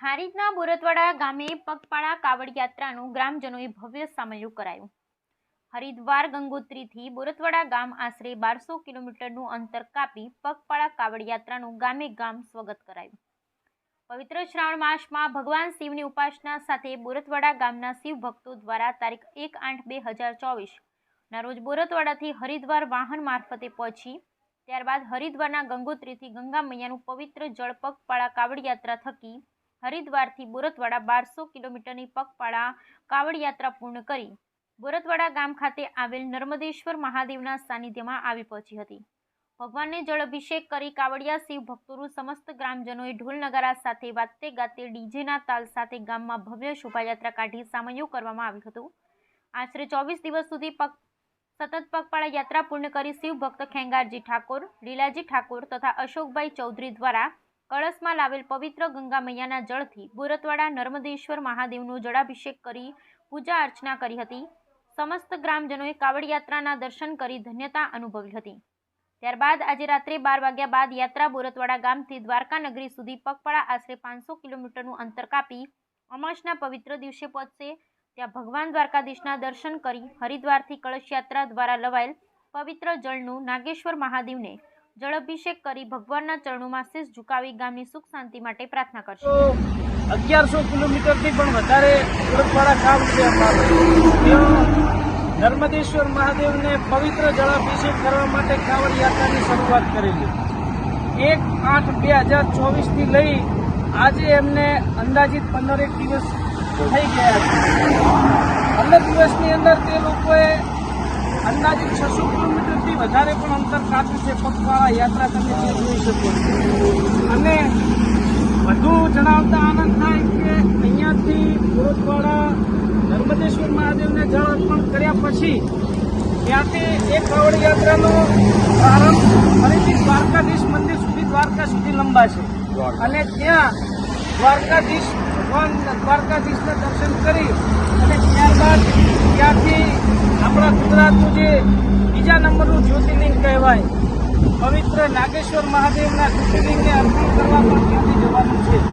હારીજના બોરતવાડા ગામે પગપાળા કાવડ યાત્રાનું ગ્રામજનોએ ભવ્ય સામયું કરાયું. હરિદ્વાર ગંગોત્રીથી બોરતવાડા ગામ આશરે બારસો કિલોમીટરનું અંતર કાપી પગપાળા કાવડ યાત્રાનું ગામે ગામ સ્વાગત કરાયું. પવિત્ર શ્રાવણ માસમાં ભગવાન શિવની ઉપાસના સાથે બોરતવાડા ગામના શિવ ભક્તો દ્વારા તારીખ એક આઠ બે હજાર ચોવીસના રોજ બોરતવાડાથી હરિદ્વાર વાહન મારફતે પહોંચી, ત્યારબાદ હરિદ્વારના ગંગોત્રીથી ગંગા મૈયાનું પવિત્ર જળ પગપાળા કાવડ યાત્રા થકી હરિદ્વારથી બોરતવાડા બારસો કિલોમીટરની પગપાળા કાવડ યાત્રા પૂર્ણ કરી બોરતવાડા ગામ ખાતે આવેલ નર્મદેશ્વર મહાદેવના સાનિધ્યમાં આવી પહોંચી હતી. ભગવાનને જળ અભિષેક કરી કાવડિયા શિવ ભક્તોનું સમસ્ત ગ્રામજનોએ ઢોલ નગારા સાથે વાતે ગાતે ડીજેના તાલ સાથે ગામમાં ભવ્ય શોભાયાત્રા કાઢી સામયો કરવામાં આવ્યું હતું. આશરે ચોવીસ દિવસ સુધી પગ, સતત પગપાળા યાત્રા પૂર્ણ કરી શિવ ભક્ત ખેંગારજી ઠાકોર, લીલાજી ઠાકોર તથા અશોકભાઈ ચૌધરી દ્વારા કળશમાં લાવેલ પવિત્ર ગંગા મૈયાના જળથી બોરતવાડા નર્મદેશ્વર મહાદેવનો જળાભિષેક કરી પૂજા અર્ચના કરી હતી. સમસ્ત ગ્રામજનોએ કાવડ યાત્રાના દર્શન કરી ધન્યતા અનુભવી હતી. ત્યારબાદ આજે રાત્રે બાર વાગ્યા બાદ યાત્રા બોરતવાડા ગામથી દ્વારકા નગરી સુધી પગપાળા આશરે પાંચસો કિલોમીટરનું અંતર કાપી અમાસના પવિત્ર દિવસે પહોંચશે. ત્યાં ભગવાન દ્વારકાધીશના દર્શન કરી હરિદ્વારથી કળશ યાત્રા દ્વારા લવાયેલ પવિત્ર જળનું નાગેશ્વર મહાદેવને જળાભિષેક કરી ભગવાનના ચરણોમાં શીશ ઝુકાવી ગામની સુખ શાંતિ માટે પ્રાર્થના કરશે. અગિયારસો કિલોમીટરથી પણ વધારે સુરતવાળા ગામ છે નર્મદેશ્વર મહાદેવને પવિત્ર જળાભિષેક કરવા માટે કાવડ યાત્રાની શરૂઆત કરેલી. એક આઠ બે હજાર ચોવીસથી લઈ આજે એમને અંદાજિત પંદરેક દિવસ થઈ ગયા છે. પંદર દિવસની અંદર તે લોકોએ અંદાજિત છસો કિલોમીટરથી વધારે પણ અંતર કાપ્યું છે પગપાળા યાત્રા તમે જે જોઈ શકો અને વધુ જણાવતા આનંદ થાય કે અહીંયાથી ગોરખવાડા નર્મદેશ્વર મહાદેવને જળ અર્પણ કર્યા પછી ત્યાંથી એક કાવડ યાત્રાનો પ્રારંભ ફરીથી દ્વારકાધીશ મંદિર સુધી દ્વારકા સુધી લંબાશે. અને ત્યાં દ્વારકાધીશ ભગવાન દ્વારકાધીશના દર્શન કરી અને ત્યારબાદ ત્યાંથી પવિત્ર નાગેશ્વર મહાદેવના જ્યોતિર્લિંગને અર્પણ કરવા પણ ત્યાંથી જવાનું છે?